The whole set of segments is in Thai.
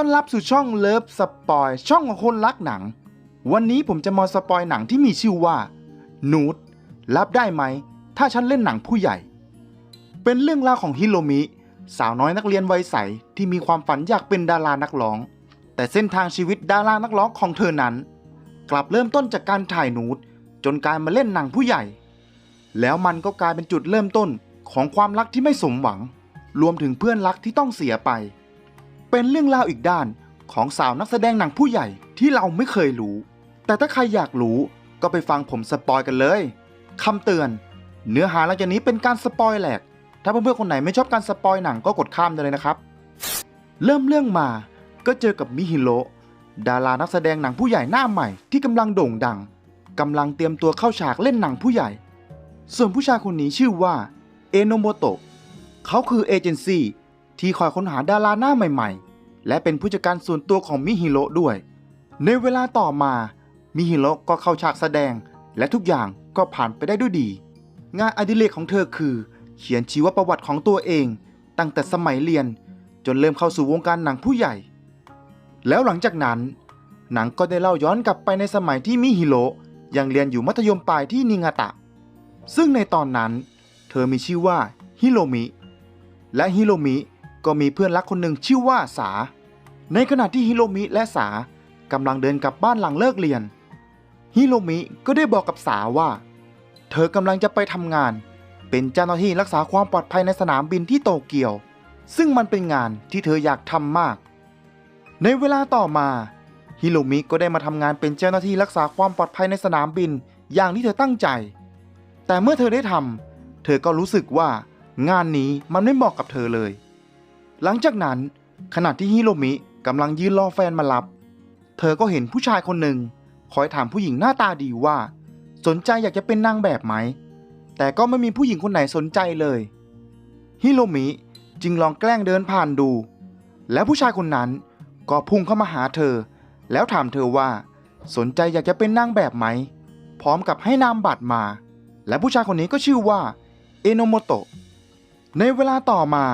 ต้อนรับสู่ช่องเลิฟสปอยช่องของคนรักหนัง วันนี้ผมจะมาสปอยหนังที่มีชื่อว่านูดรับได้ไหม ถ้าฉันเล่นหนังผู้ใหญ่ เป็นเรื่องราวของฮิโรมิ สาวน้อยนักเรียนวัยใสที่มีความฝันอยากเป็นดารานักร้อง แต่เส้นทางชีวิตดารานักร้องของเธอนั้น กลับเริ่มต้นจากการถ่ายนูดจนกลายมาเล่นหนังผู้ใหญ่ แล้วมันก็กลายเป็นจุดเริ่มต้นของความรักที่ไม่สมหวัง รวมถึงเพื่อนรักที่ต้องเสียไป เป็นเรื่องราวอีกด้านของสาวนักแสดงหนังผู้ใหญ่ที่เราไม่เคยรู้ แต่ถ้าใครอยากรู้ก็ไปฟังผมสปอยกันเลยคำเตือน เนื้อหาหลังจากนี้เป็นการสปอยแหลก ถ้าเพื่อนๆคนไหนไม่ชอบการสปอยหนังก็กดข้ามได้เลยนะครับ เริ่มเรื่องมาก็เจอกับมิฮิโรดารานักแสดงหนังผู้ใหญ่หน้าใหม่ที่กำลังโด่งดังกำลังเตรียมตัวเข้าฉากเล่นหนังผู้ใหญ่ ส่วนผู้ชายคนนี้ชื่อว่าเอโนโมโตะเขาคือเอเจนซี่ ที่คอยค้นหาดาราหน้าใหม่ๆ และเป็นผู้จัดการส่วนตัวของมิฮิโระด้วย ในเวลาต่อมา มิฮิโระก็เข้าฉากแสดง และทุกอย่างก็ผ่านไปได้ด้วยดี งานอดิเรกของเธอคือ เขียนชีวประวัติของตัวเอง ตั้งแต่สมัยเรียน จนเริ่มเข้าสู่วงการหนังผู้ใหญ่ แล้วหลังจากนั้น หนังก็ได้เล่าย้อนกลับไปในสมัยที่มิฮิโระยังเรียนอยู่มัธยมปลายที่นิงาตะ ซึ่งในตอนนั้น เธอมีชื่อว่าฮิโรมิ และฮิโรมิ ก็มีเพื่อนรักคนหนึ่งชื่อว่าสา ในขณะที่ฮิโรมิและสากำลังเดินกลับบ้านหลังเลิกเรียน ฮิโรมิก็ได้บอกกับสาว่า เธอกำลังจะไปทำงาน เป็นเจ้าหน้าที่รักษาความปลอดภัยในสนามบินที่โตเกียว ซึ่งมันเป็นงานที่เธออยากทำมาก ในเวลาต่อมาฮิโรมิก็ได้มาทำงานเป็นเจ้าหน้าที่รักษาความปลอดภัยในสนามบินอย่างที่เธอตั้งใจ แต่เมื่อเธอได้ทำเธอก็รู้สึกว่างานนี้มันไม่เหมาะกับเธอเลย หลังจากนั้นขณะที่ฮิโรมิกำลังยืนรอแฟนมารับ เธอก็เห็นผู้ชายคนหนึ่งคอยถามผู้หญิงหน้าตาดีว่า สนใจอยากจะเป็นนางแบบไหม แต่ก็ไม่มีผู้หญิงคนไหนสนใจเลยฮิโรมิจึงลองแกล้งเดินผ่านดู แล้วผู้ชายคนนั้นก็พุ่งเข้ามาหาเธอ แล้วถามเธอว่า สนใจอยากจะเป็นนางแบบไหม พร้อมกับให้นามบัตรมา และผู้ชายคนนี้ก็ชื่อว่าเอโนโมโตะในเวลาต่อมา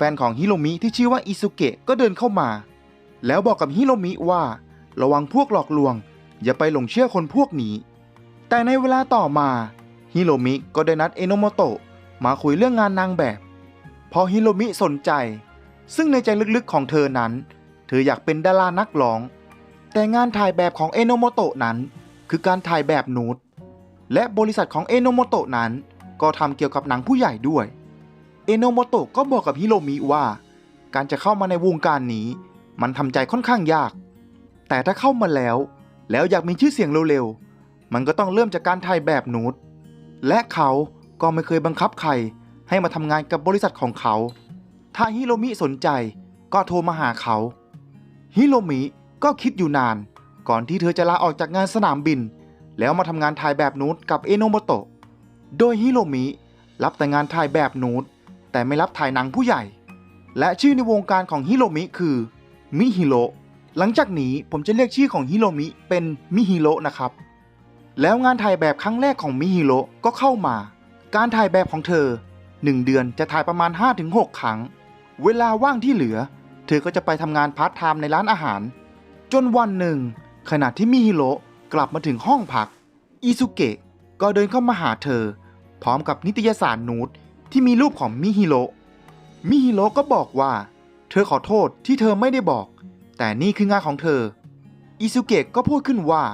แฟนของฮิโรมิที่ชื่อว่าอิซุเกะก็เดินเข้ามา แล้วบอกกับฮิโรมิว่า ระวังพวกหลอกลวง อย่าไปหลงเชื่อคนพวกนี้ แต่ในเวลาต่อมาฮิโรมิก็ได้นัดเอโนโมโตะมาคุยเรื่องงานนางแบบ พอฮิโรมิสนใจ ซึ่งในใจลึกๆของเธอนั้น เธออยากเป็นดารานักร้อง แต่งานถ่ายแบบของเอโนโมโตะนั้น คือการถ่ายแบบนูดและบริษัทของเอโนโมโตะนั้น ก็ทำเกี่ยวกับหนังผู้ใหญ่ด้วย เอโนโมโตะก็บอกกับฮิโรมิว่า การจะเข้ามาในวงการนี้ มันทำใจค่อนข้างยาก แต่ถ้าเข้ามาแล้ว แล้วอยากมีชื่อเสียงเร็วๆ มันก็ต้องเริ่มจากการถ่ายแบบนูดและเขาก็ไม่เคยบังคับใครให้มาทำงานกับบริษัทของเขา ถ้าฮิโรมิสนใจก็โทรมาหาเขา ฮิโรมิก็คิดอยู่นาน ก่อนที่เธอจะลาออกจากงานสนามบิน แล้วมาทำงานถ่ายแบบนูดกับเอโนโมโตะ โดยฮิโรมิรับแต่งานถ่ายแบบนูด แต่ไม่รับถ่ายหนังผู้ใหญ่ และชื่อในวงการของฮิโรมิคือมิฮิโรหลังจากนี้ผมจะเรียกชื่อของฮิโรมิเป็นมิฮิโรนะครับ แล้วงานถ่ายแบบครั้งแรกของมิฮิโรก็เข้ามา การถ่ายแบบของเธอ 1 เดือนจะถ่ายประมาณ 5-6 ครั้ง เวลาว่างที่เหลือ เธอก็จะไปทำงานพาร์ทไทม์ในร้านอาหาร จนวันหนึ่ง ขณะที่มิฮิโรกลับมาถึงห้องพักอิซุเกะก็เดินเข้ามาหาเธอ พร้อมกับนิตยสารนูด ที่มีรูปของมิฮิโรมิฮิโรก็บอกว่า เธอขอโทษที่เธอไม่ได้บอก แต่นี่คืองานของเธอ อิซุเกะก็พูดขึ้นว่า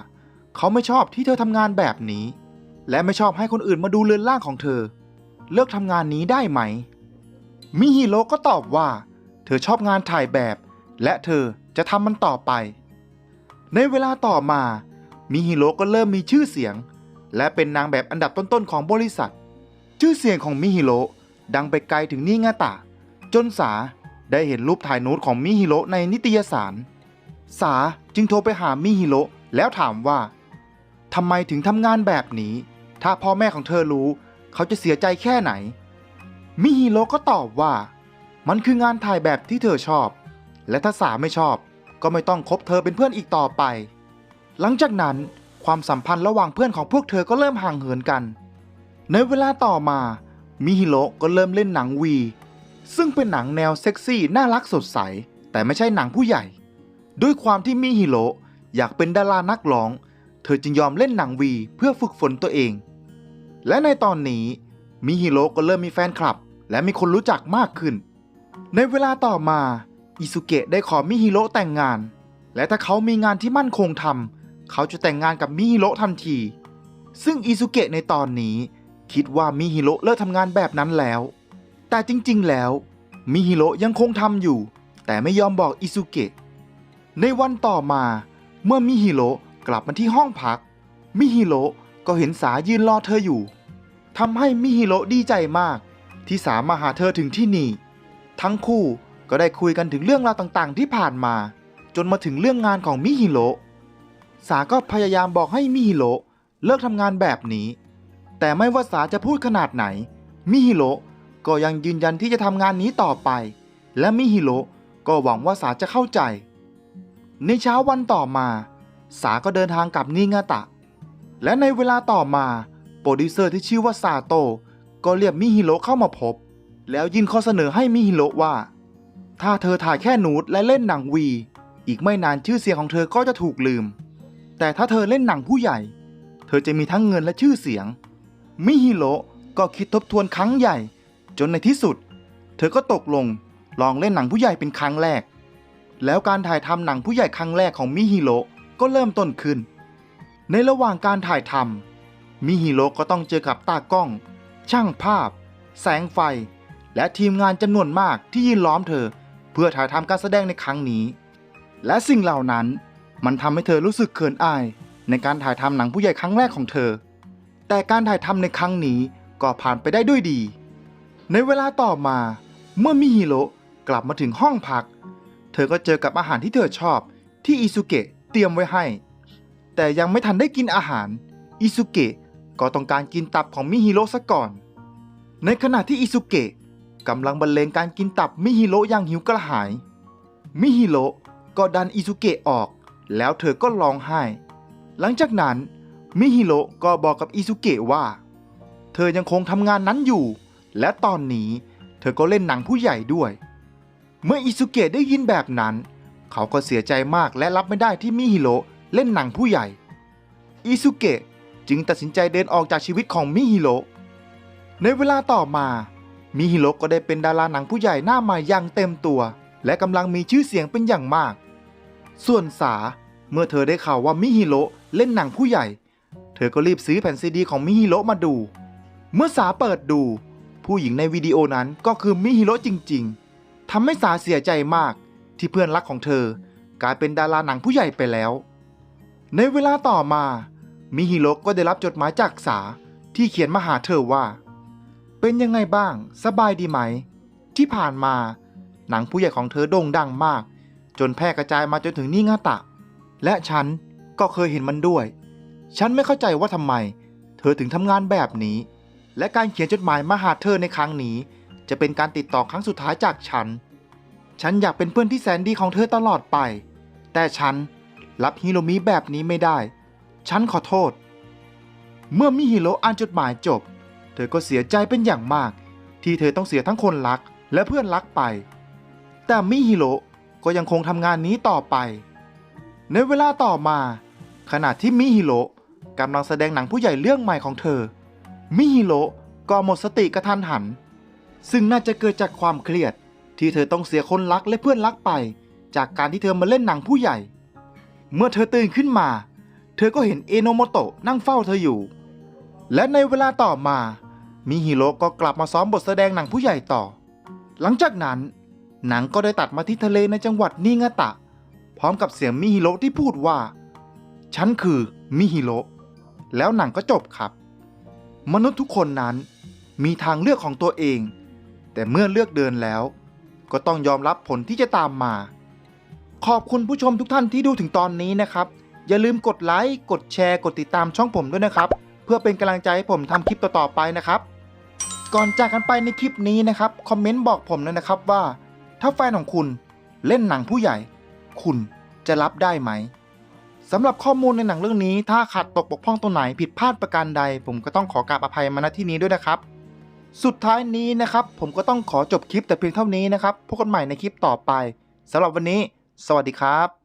เขาไม่ชอบที่เธอทำงานแบบนี้ และไม่ชอบให้คนอื่นมาดูเรือนร่างของเธอ เลิกทำงานนี้ได้ไหม มิฮิโรก็ตอบว่า เธอชอบงานถ่ายแบบ และเธอจะทำมันต่อไป ในเวลาต่อมามิฮิโรก็เริ่มมีชื่อเสียง และเป็นนางแบบอันดับต้นๆของบริษัท ชื่อเสียงของมิฮิโร่ดังไปไกลถึงนิงาตะ จนสาได้เห็นรูปถ่ายโน้ตของมิฮิโร่ในนิตยสาร สาจึงโทรไปหามิฮิโร่แล้วถามว่าทำไมถึงทำงานแบบนี้ ถ้าพ่อแม่ของเธอรู้ เขาจะเสียใจแค่ไหน มิฮิโร่ก็ตอบว่า มันคืองานถ่ายแบบที่เธอชอบ และถ้าสาไม่ชอบ ก็ไม่ต้องคบเธอเป็นเพื่อนอีกต่อไป หลังจากนั้นความสัมพันธ์ระหว่างเพื่อนของพวกเธอก็เริ่มห่างเหินกัน ในเวลาต่อมา มิฮิโร่ก็เริ่มเล่นหนังวี ซึ่งเป็นหนังแนวเซ็กซี่น่ารักสดใส แต่ไม่ใช่หนังผู้ใหญ่ ด้วยความที่มิฮิโร่อยากเป็นดารานักร้อง เธอจึงยอมเล่นหนังวีเพื่อฝึกฝนตัวเอง และในตอนนี้มิฮิโร่ก็เริ่มมีแฟนคลับ และมีคนรู้จักมากขึ้น ในเวลาต่อมา อิสุเกะได้ขอมิฮิโร่แต่งงาน และถ้าเขามีงานที่มั่นคงทำเขาจะแต่งงานกับมิฮิโร่ทันที ซึ่งอิสุเกะในตอนนี้ คิดว่ามิฮิโร่เลิกทำงานแบบนั้นแล้ว แต่จริงๆ แล้วมิฮิโร่ยังคงทำอยู่ แต่ไม่ยอมบอกอิสุเกะ ในวันต่อมา เมื่อมิฮิโร่กลับมาที่ห้องพัก มิฮิโร่ก็เห็นสายืนรอเธออยู่ทำให้มิฮิโร่ดีใจมาก ที่สามาหาเธอถึงที่นี่ ทั้งคู่ก็ได้คุยกันถึงเรื่องราวต่างๆ ที่ผ่านมา จนมาถึงเรื่องงานของมิฮิโร่สาก็พยายามบอกให้มิฮิโร่เลิกทำงานแบบนี้ แต่ไม่ว่าสาจะพูดขนาดไหน มิฮิโร่ก็ยังยืนยันที่จะทำงานนี้ต่อไป และมิฮิโร่ก็หวังว่าสาจะเข้าใจ ในเช้าวันต่อมา สาก็เดินทางกลับนิงาตะ และในเวลาต่อมา โปรดิวเซอร์ที่ชื่อว่าซาโตก็เรียกมิฮิโร่เข้ามาพบ แล้วยื่นข้อเสนอให้มิฮิโร่ว่า ถ้าเธอถ่ายแค่นูดและเล่นหนังวี อีกไม่นานชื่อเสียงของเธอก็จะถูกลืม แต่ถ้าเธอเล่นหนังผู้ใหญ่ เธอจะมีทั้งเงินและชื่อเสียง มิฮิโรก็คิดทบทวนครั้งใหญ่ จนในที่สุด เธอก็ตกลงลองเล่นหนังผู้ใหญ่เป็นครั้งแรก แล้วการถ่ายทำหนังผู้ใหญ่ครั้งแรกของมิฮิโรก็เริ่มต้นขึ้น ในระหว่างการถ่ายทำมิฮิโรก็ต้องเจอกับตากล้อง ช่างภาพ แสงไฟ และทีมงานจำนวนมากที่ยืนล้อมเธอ เพื่อถ่ายทำการแสดงในครั้งนี้ และสิ่งเหล่านั้นมันทำให้เธอรู้สึกเขินอาย ในการถ่ายทำหนังผู้ใหญ่ครั้งแรกของเธอ แต่การถ่ายทำในครั้งนี้ก็ผ่านไปได้ด้วยดี ในเวลาต่อมา เมื่อมิฮิโร่กลับมาถึงห้องพัก เธอก็เจอกับอาหารที่เธอชอบที่อิซุเกะเตรียมไว้ให้ แต่ยังไม่ทันได้กินอาหาร อิซุเกะก็ต้องการกินตับของมิฮิโร่ซะก่อน ในขณะที่อิซุเกะกำลังบรรเลงการกินตับมิฮิโร่อย่างหิวกระหาย มิฮิโร่ก็ดันอิซุเกะออก แล้วเธอก็ร้องไห้ หลังจากนั้น มิฮิโร่ก็บอกกับอิซุเกะว่า เธอยังคงทำงานนั้นอยู่ และตอนนี้เธอก็เล่นหนังผู้ใหญ่ด้วย เมื่ออิซุเกะได้ยินแบบนั้น เขาก็เสียใจมากและรับไม่ได้ที่มิฮิโร่เล่นหนังผู้ใหญ่ อิซุเกะจึงตัดสินใจเดินออกจากชีวิตของมิฮิโร่ในเวลาต่อมา มิฮิโร่ก็ได้เป็นดาราหนังผู้ใหญ่หน้าใหม่อย่างเต็มตัว และกำลังมีชื่อเสียงเป็นอย่างมาก ส่วนสาเมื่อเธอได้ข่าวว่ามิฮิโร่เล่นหนังผู้ใหญ่ เธอก็รีบซื้อแผ่นซีดีของมิฮิโร่มาดู เมื่อสาเปิดดู ผู้หญิงในวิดีโอนั้นก็คือมิฮิโร่จริง ๆทำให้สาเสียใจมากที่เพื่อนรักของเธอ กลายเป็นดาราหนังผู้ใหญ่ไปแล้ว ในเวลาต่อมา มิฮิโร่ก็ได้รับจดหมายจากสาที่เขียนมาหาเธอว่า เป็นยังไงบ้าง สบายดีไหม ที่ผ่านมา หนังผู้ใหญ่ของเธอโด่งดังมาก จนแพร่กระจายมาจนถึงนี่งาตะ และฉันก็เคยเห็นมันด้วย ฉันไม่เข้าใจว่าทำไม เธอถึงทำงานแบบนี้ และการเขียนจดหมายมาหาเธอในครั้งนี้ จะเป็นการติดต่อครั้งสุดท้ายจากฉัน ฉันอยากเป็นเพื่อนที่แสนดีของเธอตลอดไป แต่ฉันรับฮิโรมิแบบนี้ไม่ได้ ฉันขอโทษ เมื่อมิฮิโรอ่านจดหมายจบ เธอก็เสียใจเป็นอย่างมาก ที่เธอต้องเสียทั้งคนรักและเพื่อนรักไป แต่มิฮิโรก็ยังคงทำงานนี้ต่อไป ในเวลาต่อมา ขณะที่มิฮิโร กำลังแสดงหนังผู้ใหญ่เรื่องใหม่ของเธอ มิฮิโร่ก็หมดสติกระทันหัน ซึ่งน่าจะเกิดจากความเครียด ที่เธอต้องเสียคนรักและเพื่อนรักไป จากการที่เธอมาเล่นหนังผู้ใหญ่ เมื่อเธอตื่นขึ้นมา เธอก็เห็นเอโนโมโตะนั่งเฝ้าเธออยู่ และในเวลาต่อมา มิฮิโร่ก็กลับมาซ้อมบทแสดงหนังผู้ใหญ่ต่อ หลังจากนั้น หนังก็ได้ตัดมาที่ทะเลในจังหวัดนิงาตะ พร้อมกับเสียงมิฮิโร่ที่พูดว่า ฉันคือมิฮิโร่ แล้วหนังก็จบครับ มนุษย์ทุกคนนั้นมีทางเลือกของตัวเอง แต่เมื่อเลือกเดินแล้ว ก็ต้องยอมรับผลที่จะตามมา ขอบคุณผู้ชมทุกท่านที่ดูถึงตอนนี้นะครับ อย่าลืมกดไลค์ กดแชร์ กดติดตามช่องผมด้วยนะครับ เพื่อเป็นกำลังใจให้ผมทำคลิปต่อๆไปนะครับ ก่อนจากกันไปในคลิปนี้นะครับ คอมเมนต์บอกผมเลยนะครับว่า ถ้าแฟนของคุณเล่นหนังผู้ใหญ่ คุณจะรับได้ไหม สำหรับข้อมูลในหนังเรื่องนี้ ถ้าขาดตกบกพร่องตรงไหนผิดพลาดประการใด ผมก็ต้องขอกราบอภัยมาณที่นี้ด้วยนะครับ สุดท้ายนี้นะครับ ผมก็ต้องขอจบคลิปแต่เพียงเท่านี้นะครับพบกันใหม่ในคลิปต่อไปสำหรับวันนี้ สวัสดีครับ